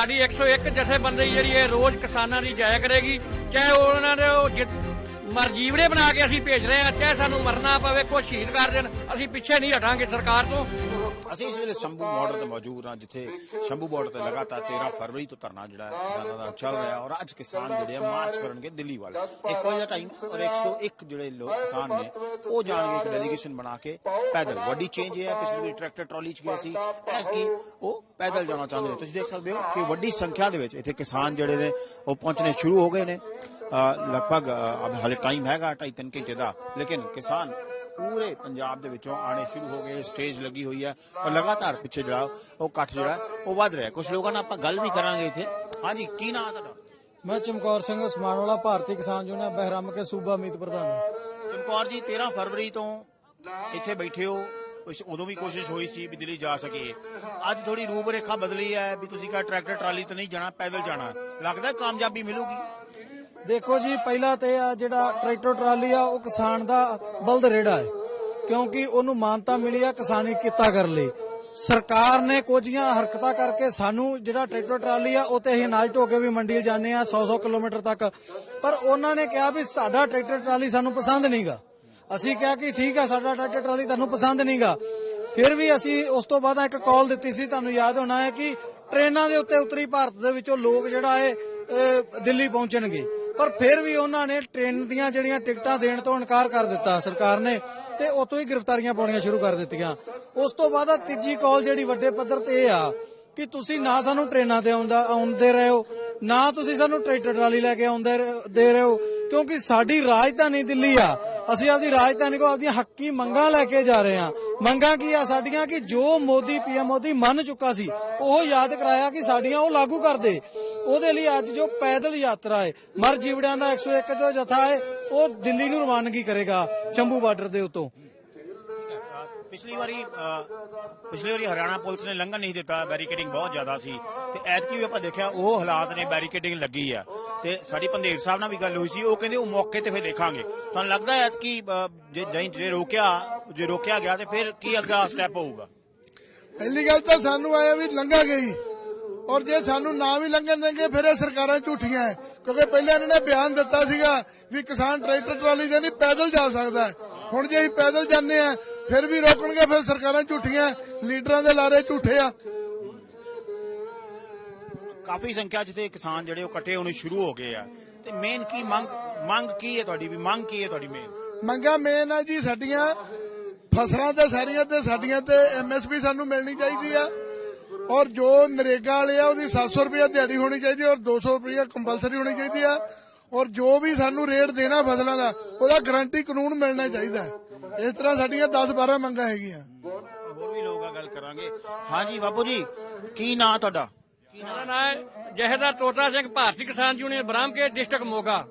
ਸਾਡੀ 101 ਜਥੇਬੰਦੀ ਜਿਹੜੀ ਹੈ ਰੋਜ਼ ਕਿਸਾਨਾਂ ਦੀ ਜਾਇਆ ਕਰੇਗੀ, ਚਾਹੇ ਉਹਨਾਂ ਦੇ ਉਹ ਜਿ- ਮਰਜੀਵੜੇ ਬਣਾ ਕੇ ਅਸੀਂ ਭੇਜ ਰਹੇ ਹਾਂ, ਚਾਹੇ ਸਾਨੂੰ ਮਰਨਾ ਪਵੇ, ਕੋਈ ਸ਼ਹੀਦ ਕਰ ਦੇਣ, ਅਸੀਂ ਪਿੱਛੇ ਨਹੀਂ ਹਟਾਂਗੇ ਸਰਕਾਰ ਤੋਂ। ਅਸੀਂ ਇਸ ਵੇਲੇ ਸ਼ੰਭੂ ਬਾਰਡਰ ਤੇ ਮੌਜੂਦ ਹਾਂ ਜਿੱਥੇ ਸ਼ੰਭੂ ਬਾਰਡਰ ਤੇ ਲਗਾਤਾਰ 13 ਫਰਵਰੀ ਤੋਂ ਧਰਨਾ ਜਿਹੜਾ ਹੈ ਕਿਸਾਨਾਂ ਦਾ ਚੱਲ ਰਿਹਾ ਔਰ ਅੱਜ ਕਿਸਾਨ ਜਿਹੜੇ ਆ ਮਾਰਚ ਕਰਨਗੇ ਦਿੱਲੀ ਵੱਲ। ਇੱਕ ਵਜੇ ਦਾ ਟਾਈਮ ਔਰ 101 ਜਿਹੜੇ ਲੋਕ ਕਿਸਾਨ ਨੇ ਉਹ ਜਾਣਗੇ ਇੱਕ ਡੈਲੀਗੇਸ਼ਨ ਬਣਾ ਕੇ ਪੈਦਲ। ਵੱਡੀ ਚੇਂਜ ਇਹ ਹੈ ਪਿਛਲੀ ਵਾਰੀ ਟਰੈਕਟਰ ਟਰਾਲੀ ਚ ਗਏ ਸੀ। ਐਸ ਕੀ ਉਹ ਪੈਦਲ ਜਾਣਾ ਚਾਹੁੰਦੇ ਨੇ। ਤੁਸੀਂ ਦੇਖ ਸਕਦੇ ਹੋ ਕਿ ਵੱਡੀ ਸੰਖਿਆ ਦੇ ਵਿੱਚ ਇੱਥੇ ਕਿਸਾਨ ਜਿਹੜੇ ਨੇ ਉਹ ਪਹੁੰਚਣੇ ਸ਼ੁਰੂ ਹੋ ਗਏ ਨੇ। ਲਗਭਗ ਅ, ਹਾਲੇ ਟਾਈਮ ਹੈਗਾ 2.5 ਘੰਟੇ ਦਾ। ਲੇਕਿਨ ਕਿਸਾਨ ਪੂਰੇ ਪੰਜਾਬ ਦੇ ਵਿੱਚੋਂ ਆਣੇ ਸ਼ੁਰੂ ਹੋ ਗਏ ਸਟੇਜ ਲੱਗੀ ਹੋਈ ਹੈ ਔਰ ਲਗਾਤਾਰ ਪਿੱਛੇ ਜਿਹੜਾ ਉਹ ਇਕੱਠ ਜਿਹੜਾ ਉਹ ਵੱਧ ਰਿਹਾ। ਕੁਝ ਲੋਕਾਂ ਨਾਲ ਆਪਾਂ ਗੱਲ ਵੀ ਕਰਾਂਗੇ ਇੱਥੇ। ਹਾਂਜੀ ਕੀ ਨਾਮ ਤੁਹਾਡਾ? ਮੈਂ ਚਮਕੌਰ ਸਿੰਘ ਉਸਮਾਨ ਵਾਲਾ ਭਾਰਤੀ ਕਿਸਾਨ ਯੂਨੀਅਨ ਬਹਿਰਮ ਕੇ ਸੂਬਾ ਮੀਤ ਪ੍ਰਧਾਨ ਚਮਕੌਰ ਜੀ 13 ਫਰਵਰੀ ਤੋਂ ਇੱਥੇ ਬੈਠੇ ਹੋ। ਉਦੋਂ ਵੀ ਕੋਸ਼ਿਸ਼ ਹੋਈ ਸੀ ਵੀ ਦਿੱਲੀ ਜਾ ਸਕੀਏ। ਅੱਜ ਥੋੜੀ ਰੂਪਰੇਖਾ ਬਦਲੀ ਹੈ ਵੀ ਤੁਸੀਂ ਕਹਾ ਟਰੈਕਟਰ ਟਰਾਲੀ ਤੇ ਨਹੀਂ ਜਾਣਾ ਪੈਦਲ ਜਾਣਾ। ਲੱਗਦਾ ਕਾਮਯਾਬੀ ਮਿਲੂਗੀ? ਦੇਖੋ ਜੀ, ਪਹਿਲਾਂ ਤੇ ਆ ਜਿਹੜਾ ਟਰੈਕਟਰ ਟਰਾਲੀ ਆ, ਉਹ ਕਿਸਾਨ ਦਾ ਬਲਦ ਰੇੜਾ ਹੈ। ਕਿਉਂਕਿ ਉਹਨੂੰ ਮਾਨਤਾ ਮਿਲੀ ਆ ਕਿਸਾਨੀ ਕਿੱਤਾ ਕਰ ਲਈ। ਸਰਕਾਰ ਨੇ ਕੁਝੀਆਂ ਹਰਕਤਾਂ ਕਰਕੇ ਸਾਨੂੰ ਜਿਹੜਾ ਟਰੈਕਟਰ ਟਰਾਲੀ ਆ, ਉਹ ਤੇ ਅਸੀਂ ਅਨਾਜ ਢੋ ਕੇ ਵੀ ਮੰਡੀ ਜਾਂਦੇ ਆ 100-100 ਕਿਲੋਮੀਟਰ ਤੱਕ। ਪਰ ਉਹਨਾਂ ਨੇ ਕਿਹਾ ਵੀ ਸਾਡਾ ਟਰੈਕਟਰ ਟਰਾਲੀ ਸਾਨੂੰ ਪਸੰਦ ਨਹੀਂਗਾ। ਅਸੀਂ ਕਿਹਾ ਕਿ ਠੀਕ ਆ, ਸਾਡਾ ਟਰੈਕਟਰ ਟਰਾਲੀ ਤੁਹਾਨੂੰ ਪਸੰਦ ਨਹੀਂਗਾ। ਫਿਰ ਵੀ ਅਸੀਂ ਉਸ ਤੋਂ ਬਾਅਦ ਇੱਕ ਕਾਲ ਦਿੱਤੀ ਸੀ, ਤੁਹਾਨੂੰ ਯਾਦ ਹੋਣਾ ਹੈ ਕਿ ਟ੍ਰੇਨਾਂ ਦੇ ਉੱਤੇ ਉੱਤਰੀ ਭਾਰਤ ਦੇ ਵਿੱਚੋਂ ਲੋਕ ਜਿਹੜਾ ਹੈ ਦਿੱਲੀ ਪਹੁੰਚਣਗੇ। ਪਰ ਫਿਰ ਵੀ ਉਹਨਾਂ ਨੇ ਟ੍ਰੇਨ ਦੀਆਂ ਜਿਹੜੀਆਂ ਟਿਕਟਾਂ ਦੇਣ ਤੋਂ ਇਨਕਾਰ ਕਰ ਦਿੱਤਾ ਸਰਕਾਰ ਨੇ ਤੇ ਉਤੋਂ ਹੀ ਗ੍ਰਿਫਤਾਰੀਆਂ ਪਾਉਣੀਆਂ ਸ਼ੁਰੂ ਕਰ ਦਿੱਤੀਆਂ। ਉਸ ਤੋਂ ਬਾਅਦ ਤੀਜੀ ਕਾਲ ਜਿਹੜੀ ਵੱਡੇ ਪੱਧਰ ਤੇ ਇਹ ਆ ਕਿ ਤੁਸੀਂ ਨਾ ਸਾਨੂੰ ਟ੍ਰੇਨਾਂ ਤੇ ਆਉਂਦਾ ਆਉਂਦੇ ਰਹੇ ਹੋ, ਨਾ ਤੁਸੀਂ ਸਾਨੂੰ ਟਰੈਕਟਰ ਟਰਾਲੀ ਲੈ ਕੇ ਆਉਂਦੇ ਦੇ ਰਹੇ ਹੋ, ਕਿਉਂਕਿ ਸਾਡੀ ਰਾਜਧਾਨੀ ਦਿੱਲੀ ਆ। ਅਸੀਂ ਆਪਦੀ ਰਾਜਧਾਨੀ ਕੋ ਆਪਦੀਆਂ ਹੱਕੀ ਮੰਗਾਂ ਲੈ ਕੇ ਜਾ ਰਹੇ ਆ ਮੰਗਾਂ ਕੀ ਆ ਸਾਡੀਆਂ? ਕਿ ਜੋ ਮੋਦੀ ਪੀਐਮ ਮੋਦੀ ਮੰਨ ਚੁੱਕਾ ਸੀ, ਉਹ ਯਾਦ ਕਰਾਇਆ ਕਿ ਸਾਡੀਆਂ ਉਹ ਲਾਗੂ ਕਰ ਦੇ ਉਹਦੇ ਲਈ ਅੱਜ ਜੋ ਪੈਦਲ ਯਾਤਰਾ ਹੈ, ਮਰ ਜੀਵੜਿਆਂ ਦਾ 101 ਜੋ ਜਥਾ ਹੈ, ਉਹ ਦਿੱਲੀ ਨੂੰ ਰਵਾਨਗੀ ਕਰੇਗਾ, ਚੰਬੂ ਬਾਰਡਰ ਦੇ ਉਤੋਂ। ਪਿਛਲੀ ਵਾਰੀ ਪਿਛਲੀ ਵਾਰੀ ਹਰਿਆਣਾ ਪੁਲਿਸ ਨੇ ਲੰਘਣ ਨਹੀਂ ਦਿੱਤਾ ਬੈਰੀਕੇਡਿੰਗ ਬਹੁਤ ਜ਼ਿਆਦਾ ਸੀ। ਤੇ ਐਤਕੀ ਵੀ ਆਪਾਂ ਦੇਖਿਆ, ਉਹ ਹਾਲਾਤ ਨੇ ਬੈਰੀਕੇਡਿੰਗ ਲੱਗੀ ਆ। ਤੇ ਸਾਡੀ ਪੰਦੇਰ ਸਾਹਿਬ ਨਾਲ ਵੀ ਗੱਲ ਹੋਈ ਸੀ, ਉਹ ਕਹਿੰਦੇ ਉਹ ਮੌਕੇ ਤੇ ਫਿਰ ਦੇਖਾਂਗੇ। ਤੁਹਾਨੂੰ ਲੱਗਦਾ ਹੈ ਐਤਕੀ ਜੇ ਜੇ- ਰੋਕਿਆ, ਜੇ ਰੋਕਿਆ ਗਿਆ ਤੇ ਫਿਰ ਕੀ ਅਗਲਾ ਸਟੈਪ ਹੋਊਗਾ? ਪਹਿਲੀ ਗੱਲ ਤਾਂ ਸਾਨੂੰ ਆਇਆ ਵੀ ਲੰਘਾ ਗਈ। ਔਰ ਜੇ ਸਾਨੂੰ ਨਾ ਵੀ ਲੰਘਣ ਦੇਣਗੇ, ਫਿਰ ਇਹ ਸਰਕਾਰਾਂ ਝੂਠੀਆਂ ਹੈ ਕਿਉਂਕਿ ਪਹਿਲਾਂ ਇਹਨਾਂ ਨੇ ਬਿਆਨ ਦਿੱਤਾ ਸੀਗਾ ਵੀ ਕਿਸਾਨ ਟਰੈਕਟਰ ਟਰਾਲੀ ਜਾਂਦੀ ਪੈਦਲ ਜਾ ਸਕਦਾ ਹੁਣ ਜੇ ਅਸੀਂ ਪੈਦਲ ਜਾਂਦੇ ਆ ਫਿਰ ਵੀ ਰੋਕਣਗੇ ਫਿਰ ਸਰਕਾਰਾਂ ਝੂਠੀਆਂ ਲੀਡਰਾਂ ਦੇ ਲਾਰੇ ਝੂਠੇ ਆ। ਕਾਫੀ ਸੰਖਿਆ ਜਿੱਥੇ ਕਿਸਾਨ ਜਿਹੜੇ ਉਹ ਇਕੱਠੇ ਹੋਣੇ ਸ਼ੁਰੂ ਹੋ ਗਏ ਆ। ਤੇ ਮੇਨ ਕੀ ਮੰਗ ਮੰਗ ਕੀ ਹੈ ਤੁਹਾਡੀ ਵੀ ਮੰਗ ਕੀ ਹੈ ਤੁਹਾਡੀ ਮੇਨ ਮੰਗਾ ਮੇਨ ਆ ਜੀ ਸਾਡੀਆਂ ਫਸਲਾਂ ਤੇ ਸਾਰੀਆਂ ਤੇ ਸਾਡੀਆਂ ਤੇ ਐਮਐਸਪੀ ਸਾਨੂੰ ਮਿਲਣੀ ਚਾਹੀਦੀ ਆ। ਔਰ ਜੋ ਨਰੇਗਾ ਵਾਲੇ ਆ ਉਹਦੀ 700 ਰੁਪਏ ਦਿਹਾੜੀ ਹੋਣੀ ਚਾਹੀਦੀ ਔਰ 200 ਰੁਪਏ ਕੰਪਲਸਰੀ ਹੋਣੀ ਚਾਹੀਦੀ ਆ। ਔਰ ਜੋ ਵੀ ਸਾਨੂੰ ਰੇਟ ਦੇਣਾ ਫਸਲਾਂ ਦਾ ਉਹਦਾ ਗਾਰੰਟੀ ਕਾਨੂੰਨ ਮਿਲਣਾ ਚਾਹੀਦਾ। ਹੈ। ਇਸ ਤਰ੍ਹਾਂ ਸਾਡੀਆਂ 10 12 ਮੰਗਾਂ ਹੈਗੀਆਂ। ਹੋਰ ਵੀ ਲੋਕ ਆ ਗੱਲ ਕਰਾਂਗੇ। ਹਾਂਜੀ ਬਾਪੂ ਜੀ ਕੀ ਨਾਂ ਤੁਹਾਡਾ? ਮੇਰਾ ਨਾਮ ਹੈ ਜਹੇਦਾਰ ਤੋਤਾ ਸਿੰਘ ਭਾਰਤੀ ਕਿਸਾਨ ਯੂਨੀਅਨ ਬ੍ਰਾਹਮਕੇ ਡਿਸਟ੍ਰਿਕਟ ਮੋਗਾ।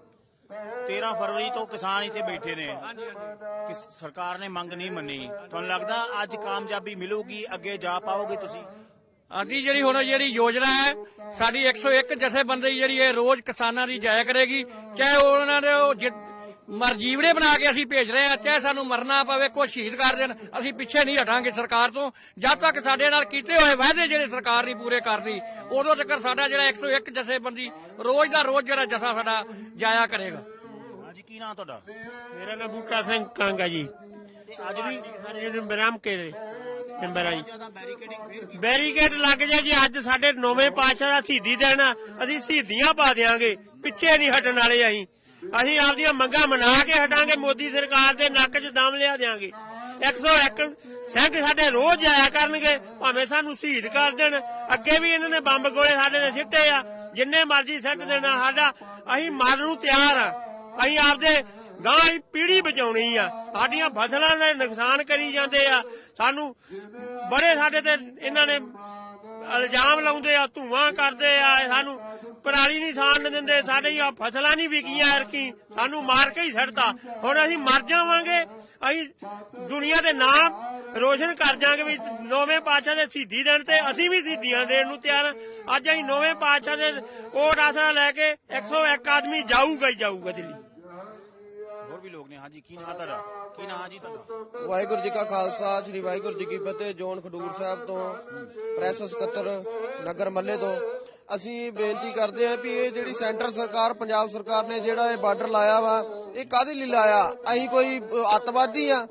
13 ਫਰਵਰੀ ਤੋਂ ਕਿਸਾਨ ਇੱਥੇ ਬੈਠੇ ਨੇ। ਕਿ ਸਰਕਾਰ ਨੇ ਮੰਗ ਨਹੀਂ ਮੰਨੀ। ਤੁਹਾਨੂੰ ਲੱਗਦਾ ਅੱਜ ਕਾਮਯਾਬੀ ਮਿਲੂਗੀ ਅੱਗੇ ਜਾ ਪਾਓਗੇ ਤੁਸੀਂ? ਆਦੀ ਜਿਹੜੀ ਹੁਣ ਜਿਹੜੀ ਯੋਜਨਾ ਹੈ ਸਾਡੀ 101 ਜਥੇਬੰਦੀ ਜਿਹੜੀ ਹੈ ਰੋਜ਼ ਕਿਸਾਨਾਂ ਦੀ ਜਾਇਆ ਕਰੇਗੀ। ਚਾਹੇ ਉਹਨਾਂ ਦੇ ਉਹ ਜਿ- ਮਰਜੀਵੜੇ ਬਣਾ ਕੇ ਅਸੀਂ ਭੇਜ ਰਹੇ ਹਾਂ ਚਾਹੇ ਸਾਨੂੰ ਮਰਨਾ ਪਵੇ ਕੋਈ ਸ਼ਹੀਦ ਕਰ ਦੇਣ ਅਸੀਂ ਪਿੱਛੇ ਨਹੀਂ ਹਟਾਂਗੇ ਸਰਕਾਰ ਤੋਂ। ਜਦ ਤੱਕ ਸਾਡੇ ਨਾਲ ਕੀਤੇ ਹੋਏ ਵਾਅਦੇ ਜਿਹੜੇ ਸਰਕਾਰ ਨਹੀਂ ਪੂਰੇ ਕਰਦੀ ਉਦੋਂ ਤੱਕ ਸਾਡਾ ਜਿਹੜਾ 101 ਜਥੇਬੰਦੀ ਰੋਜ਼ ਦਾ ਰੋਜ਼ ਜਿਹੜਾ ਜਥਾ ਸਾਡਾ ਜਾਇਆ ਕਰੇਗਾ। ਹਾਂਜੀ ਕੀ ਨਾਂ ਤੁਹਾਡਾ? ਮੇਰਾ ਨਾਮ ਬੂਟਾ ਸਿੰਘ ਕੰਗ ਜੀ। ਅੱਜ ਵੀ ਸਾਡੇ ਜਿਹੜੇ ਬਰਾਮ ਕੇ ਦੇ ਮੈਂਬਰ ਆ ਜੀ। ਜ਼ਿਆਦਾ ਬੈਰੀਕੇਡਿੰਗ ਫੇਰ ਕੀ ਬੈਰੀਕੇਡ ਲੱਗ ਜਾ ਜੀ ਅੱਜ ਸਾਡੇ ਨੌਵੇਂ ਪਾਤਸ਼ਾਹ ਦਾ ਸ਼ਹੀਦੀ ਦਿਨ ਆ। ਅਸੀਂ ਸ਼ਹੀਦੀਆਂ ਪਾ ਦਿਆਂਗੇ ਪਿੱਛੇ ਨਹੀਂ ਹਟਣ ਵਾਲੇ ਅਸੀਂ। ਅਸੀਂ ਆਪਦੀਆਂ ਮੰਗਾਂ ਮਨਾ ਕੇ ਹਟਾਂਗੇ, ਮੋਦੀ ਸਰਕਾਰ ਦੇ ਨੱਕ 'ਚ ਦਮ ਲਿਆ ਦਿਆਂਗੇ। 101 ਸਿੰਘ ਸਾਡੇ ਰੋਜ਼ ਜਾਇਆ ਕਰਨਗੇ, ਭਾਵੇਂ ਸਾਨੂੰ ਸ਼ਹੀਦ ਕਰ ਦੇਣ। ਅੱਗੇ ਵੀ ਇਹਨਾਂ ਨੇ ਬੰਬ ਗੋਲੇ ਸਾਡੇ ਤੇ ਸਿੱਟੇ ਆ। ਜਿੰਨੇ ਮਰਜ਼ੀ ਸਿੱਟ ਦੇਣਾ ਸਾਡਾ। ਅਸੀਂ ਮਰਨ ਨੂੰ ਤਿਆਰ ਆ। ਅਸੀਂ ਆਪਦੇ ਗਾਂ ਦੀ ਪੀੜੀ ਬਚਾਉਣੀ ਆ। ਸਾਡੀਆਂ ਫਸਲਾਂ ਦੇ ਨੁਕਸਾਨ ਕਰੀ ਜਾਂਦੇ ਆ। ਸਾਨੂੰ ਬੜੇ ਸਾਡੇ ਤੇ ਇਹਨਾਂ ਨੇ ਇਲਜ਼ਾਮ ਲਾਉਂਦੇ ਆ, ਧੂਆਂ ਕਰਦੇ ਆ ਸਾਨੂੰ ਪਰਾਲੀ ਨਹੀਂ ਸਾਣ ਦਿੰਦੇ, ਸਾਡੇ ਆ ਫਸਲਾਂ ਨਹੀਂ ਵਿਕੀਆਂ ਐਰਕੀ ਸਾਨੂੰ ਮਾਰ ਕੇ ਹੀ ਛੱਡਦਾ ਹੁਣ ਅਸੀਂ ਮਰ ਜਾਵਾਂਗੇ, ਅਸੀਂ ਦੁਨੀਆ ਦੇ ਨਾਮ ਰੋਸ਼ਨ ਕਰ ਜਾਾਂਗੇ ਵੀ ਨੌਵੇਂ ਪਾਤਸ਼ਾਹ ਦੇ ਸ਼ਹੀਦੀ ਦੇਣ ਤੇ ਅਸੀਂ ਵੀ ਸ਼ਹੀਦੀਆਂ ਦੇਣ ਨੂੰ ਤਿਆਰ ਅੱਜ ਅਸੀਂ ਨੌਵੇਂ ਪਾਤਸ਼ਾਹ ਦੇ ਕੋਟ ਆਸਰਾ ਲੈ ਕੇ 101 ਆਦਮੀ ਜਾਊਗਾ ਹੀ ਜਾਊਗਾ ਦਿੱਲੀ। ਵੀ ਲੋਕ ਨੇ। ਹਾਂਜੀ ਕੀ ਨਾਂ ਤੁਹਾਡਾ? ਕੀ ਨਾਂ ਜੀ ਤੁਹਾਡਾ? ਵਾਹਿਗੁਰੂ ਜੀ ਕਾ ਖਾਲਸਾ ਸ੍ਰੀ ਵਾਹਿਗੁਰੂ ਜੀ ਕੀ ਫਤਿਹ। ਜੋਨ ਖਡੂਰ ਸਾਹਿਬ ਤੋਂ ਪ੍ਰੈਸ ਸਕੱਤਰ ਨਗਰ ਮੱਲੇ ਤੋਂ। ਅਸੀਂ ਬੇਨਤੀ ਕਰਦੇ ਹਾਂ ਵੀ ਇਹ ਜਿਹੜੀ ਸੈਂਟਰ ਸਰਕਾਰ ਪੰਜਾਬ ਸਰਕਾਰ ਨੇ ਜਿਹੜਾ ਇਹ ਬਾਰਡਰ ਲਾਇਆ ਵਾ ਇਹ ਕਾਹਦੇ ਲਈ ਲਾਇਆ? ਅਸੀਂ ਕੋਈ ਅ, ਅੱਤਵਾਦੀ ਆ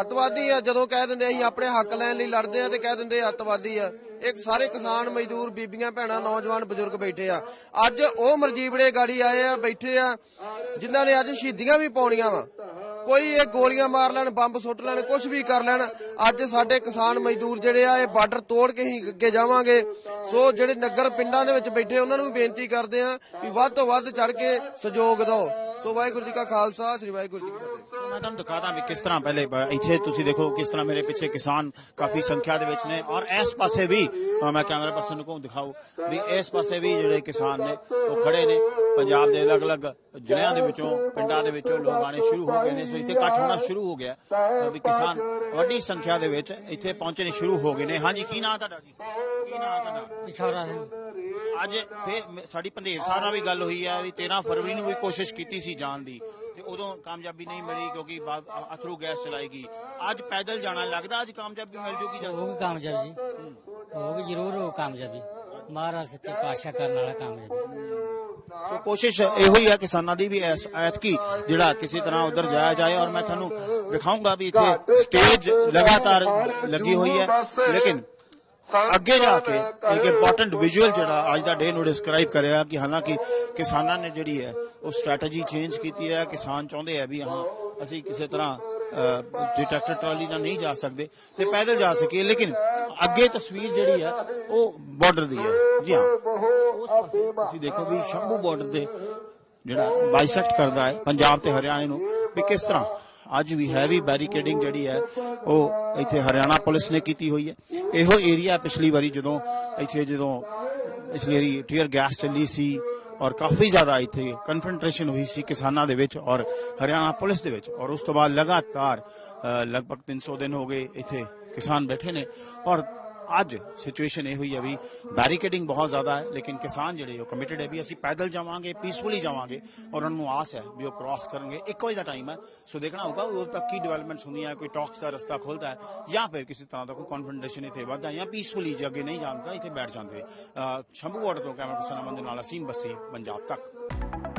ਅੱਤਵਾਦੀ ਆ, ਜਦੋਂ ਕਹਿ ਦਿੰਦੇ ਅਸੀਂ ਆਪਣੇ ਹੱਕ ਲੈਣ ਲਈ ਲੜਦੇ ਆ ਤੇ ਕਹਿ ਦਿੰਦੇ ਅੱਤਵਾਦੀ ਆ। ਇੱਕ ਸਾਰੇ ਕਿਸਾਨ ਮਜ਼ਦੂਰ, ਬੀਬੀਆਂ, ਭੈਣਾਂ, ਨੌਜਵਾਨ ਬਜ਼ੁਰਗ ਬੈਠੇ ਆ। ਅੱਜ ਉਹ ਮਰਜੀਬੜੇ ਗਾੜੀ ਆਏ ਆ, ਬੈਠੇ ਆ, ਜਿਨ੍ਹਾਂ ਨੇ ਅੱਜ ਸ਼ਹੀਦੀਆਂ ਵੀ ਪਾਉਣੀਆਂ ਵਾ। ਕੋਈ ਇਹ ਗੋਲੀਆਂ ਮਾਰ ਲੈਣ, ਬੰਬ ਸੁੱਟ ਲੈਣ ਕੁਝ ਵੀ ਕਰ ਲੈਣ, ਅੱਜ ਸਾਡੇ ਕਿਸਾਨ ਮਜ਼ਦੂਰ ਜਿਹੜੇ ਆ, ਇਹ ਬਾਰਡਰ ਤੋੜ ਕੇ ਹੀ ਅੱਗੇ ਜਾਵਾਂਗੇ। ਸੋ ਜਿਹੜੇ ਨਗਰ ਪਿੰਡਾਂ ਦੇ ਵਿੱਚ ਬੈਠੇ ਉਹਨਾਂ ਨੂੰ ਵੀ ਬੇਨਤੀ ਕਰਦੇ ਆ ਵੀ ਵੱਧ ਤੋਂ ਵੱਧ ਚੜ ਕੇ ਸਹਿਯੋਗ ਦਿਓ। ਸੋ ਵਾਹਿਗੁਰੂ ਜੀ ਕਾ ਖਾਲਸਾ, ਸ੍ਰੀ ਵਾਹਿਗੁਰੂ ਜੀ ਕੀ ਫਤਿਹ। ਮੈਂ ਤੁਹਾਨੂੰ ਦਿਖਾਦਾ ਵੀ ਕਿਸ ਤਰ੍ਹਾਂ ਪਹਿਲੇ ਇੱਥੇ ਤੁਸੀਂ ਦੇਖੋ ਕਿਸ ਤਰ੍ਹਾਂ ਮੇਰੇ ਪਿੱਛੇ ਕਿਸਾਨ ਕਾਫੀ ਸੰਖਿਆ ਦੇ ਵਿੱਚ ਨੇ ਔਰ ਇਸ ਪਾਸੇ ਵੀ ਮੈਂ ਕੈਮਰਾ ਪਰਸਨ ਨੂੰ ਕਹੂੰ ਦਿਖਾਓ ਵੀ ਇਸ ਪਾਸੇ ਵੀ ਜਿਹੜੇ ਕਿਸਾਨ ਨੇ ਉਹ ਖੜੇ ਨੇ। ਪੰਜਾਬ ਦੇ ਅਲੱਗ-ਅਲੱਗ ਜ਼ਿਲ੍ਹਿਆਂ ਦੇ ਵਿੱਚੋਂ ਪਿੰਡਾਂ ਦੇ ਵਿੱਚੋਂ ਲੋਕ ਆਣੇ ਸ਼ੁਰੂ ਹੋ ਗਏ ਨੇ। ਸੋ ਇੱਥੇ ਇਕੱਠ ਹੋਣਾ ਸ਼ੁਰੂ ਹੋ ਗਿਆ। ਵੀ ਕਿਸਾਨ ਵੱਡੀ ਸੰਖਿਆ ਦੇ ਵਿੱਚ ਇੱਥੇ ਪਹੁੰਚਣੇ ਸ਼ੁਰੂ ਹੋ ਗਏ ਨੇ। ਹਾਂਜੀ ਕੀ ਨਾਂ ਤੁਹਾਡਾ ਜੀ? ਕੀ ਨਾਂ ਤੁਹਾਡਾ? ਪਿਛੋਰਾ ਸਿੰਘ ਅੱਜ ਫੇ ਸਾਡੀ ਪੰਧੇਰ ਸਾਹਿਬ ਨਾਲ ਵੀ ਗੱਲ ਹੋਈ ਹੈ ਵੀ 13 ਫਰਵਰੀ ਨੂੰ ਵੀ ਕੋਸ਼ਿਸ਼ ਕੀਤੀ ਸੀ ਜਾਣ ਦੀ। ਤੇ ਉਦੋਂ ਕਾਮਯਾਬੀ ਨਹੀਂ ਮਿਲੀ ਕਿਉਂਕਿ ਅਥਰੂ ਗੈਸ ਚਲਾਏਗੀ। ਅੱਜ ਪੈਦਲ ਜਾਣਾ ਲੱਗਦਾ ਅੱਜ ਕਾਮਯਾਬੀ ਮਿਲ ਜੂਗੀ ਜਾਂ ਹੋਊਗੀ ਕਾਮਯਾਬ ਜੀ। ਹੋਊਗੀ ਜ਼ਰੂਰ ਹੋ ਕਾਮਯਾਬੀ। ਮਹਾਰਾਜ ਸੱਚੇ ਪਾਤਸ਼ਾਹ ਕਰਨ ਵਾਲਾ ਕਾਮਯਾਬੀ। ਸੋ ਕੋਸ਼ਿਸ਼ ਇਹੋ ਹੀ ਹੈ ਕਿਸਾਨਾਂ ਦੀ ਵੀ ਐਸ ਐਤਕੀ ਜਿਹੜਾ ਕਿਸੇ ਤਰ੍ਹਾਂ ਉਧਰ ਜਾਇਆ ਜਾਏ ਔਰ ਮੈਂ ਤੁਹਾਨੂੰ ਦਿਖਾਉਂਗਾ ਵੀ ਇੱਥੇ ਸਟੇਜ ਲਗਾਤਾਰ ਲੱਗੀ ਹੋਈ ਹੈ। ਲੇਕਿਨ ਅੱਗੇ ਜਾ ਕੇ ਇੱਕ ਇੰਪੋਰਟੈਂਟ ਵਿਜ਼ੂਅਲ ਜਿਹੜਾ ਅੱਜ ਦਾ ਡੇ ਨੂੰ ਡਿਸਕ੍ਰਾਈਬ ਕਰਿਆ ਕਿ ਹਾਲਾਂਕਿ ਕਿਸਾਨਾਂ ਨੇ ਜਿਹੜੀ ਹੈ ਉਹ ਸਟ੍ਰੈਟਜੀ ਚੇਂਜ ਕੀਤੀ ਹੈ। ਕਿਸਾਨ ਚਾਹੁੰਦੇ ਆ ਵੀ ਹਾਂ ਅਸੀਂ ਕਿਸੇ ਤਰ੍ਹਾਂ ਟਰੈਕਟਰ ਟਰਾਲੀ ਨਾਲ ਨਹੀਂ ਜਾ ਸਕਦੇ ਤੇ ਪੈਦਲ ਜਾ ਸਕੀਏ। ਲੇਕਿਨ ਅੱਗੇ ਤਸਵੀਰ ਜਿਹੜੀ ਹੈ ਉਹ ਬਾਰਡਰ ਦੀ ਹੈ। ਜੀ ਹਾਂ। ਤੁਸੀਂ ਦੇਖੋ ਵੀ ਸ਼ੰਭੂ ਬਾਰਡਰ ਦੇ ਜਿਹੜਾ ਬਾਈਸੈਕਟ ਕਰਦਾ ਹੈ ਪੰਜਾਬ ਤੇ ਹਰਿਆਣੇ ਨੂੰ ਵੀ ਕਿਸ ਤਰ੍ਹਾਂ ਅੱਜ ਵੀ ਹੈਵੀ ਬੈਰੀਕੇਡਿੰਗ ਜਿਹੜੀ ਹੈ ਉਹ ਇੱਥੇ ਹਰਿਆਣਾ ਪੁਲਿਸ ਨੇ ਕੀਤੀ ਹੋਈ ਹੈ। ਇਹੋ ਏਰੀਆ ਪਿਛਲੀ ਵਾਰੀ ਜਦੋਂ ਇੱਥੇ ਜਦੋਂ ਪਿਛਲੀ ਵਾਰੀ ਟੀਅਰ ਗੈਸ ਚੱਲੀ ਸੀ ਔਰ ਕਾਫੀ ਜ਼ਿਆਦਾ ਇੱਥੇ ਕਨਫਰੰਟ੍ਰੇਸ਼ਨ ਹੋਈ ਸੀ ਕਿਸਾਨਾਂ ਦੇ ਵਿੱਚ ਔਰ ਹਰਿਆਣਾ ਪੁਲਿਸ ਦੇ ਵਿੱਚ। ਔਰ ਉਸ ਤੋਂ ਬਾਅਦ ਲਗਾਤਾਰ ਅ, ਲਗਭਗ 300 ਦਿਨ ਹੋ ਗਏ ਇੱਥੇ ਕਿਸਾਨ ਬੈਠੇ ਨੇ। ਔਰ ਅੱਜ ਸਿਚੁਏਸ਼ਨ ਇਹ ਹੋਈ ਹੈ ਵੀ ਬੈਰੀਕੇਡਿੰਗ ਬਹੁਤ ਜ਼ਿਆਦਾ ਹੈ ਲੇਕਿਨ ਕਿਸਾਨ ਜਿਹੜੇ ਉਹ ਕਮਿਟਡ ਹੈ ਵੀ ਅਸੀਂ ਪੈਦਲ ਜਾਵਾਂਗੇ ਪੀਸਫੁਲੀ ਜਾਵਾਂਗੇ ਔਰ ਉਹਨਾਂ ਨੂੰ ਆਸ ਹੈ ਵੀ ਉਹ ਕ੍ਰਾਸ ਕਰਨਗੇ ਇੱਕੋ ਹੀ ਦਾ ਟਾਈਮ ਹੈ ਸੋ ਦੇਖਣਾ ਹੋਗਾ ਉਦੋਂ ਤੱਕ ਕੀ ਡਿਵੈਲਪਮੈਂਟਸ ਹੁੰਦੀਆਂ ਹੈ ਕੋਈ ਟਾਕਸ ਦਾ ਰਸਤਾ ਖੁੱਲਦਾ ਹੈ ਜਾਂ ਫਿਰ ਕਿਸੇ ਤਰ੍ਹਾਂ ਦਾ ਕੋਈ ਕਨਫਰੰਟੇਸ਼ਨ ਇੱਥੇ ਵੱਧਦਾ ਹੈ ਜਾਂ ਪੀਸਫੁਲੀ ਜੇ ਅੱਗੇ ਨਹੀਂ ਜਾਂਦਾ ਇੱਥੇ ਬੈਠ ਜਾਂਦੇ ਅਹ ਸ਼ੰਭੂ ਬਾਰਡਰ ਤੋਂ ਕੈਮਰਾ ਪਰਸਨ ਅਮਨ ਦੇ ਨਾਲ ਅਸੀਮ ਬੱਸੀ ਪੰਜਾਬ ਤੱਕ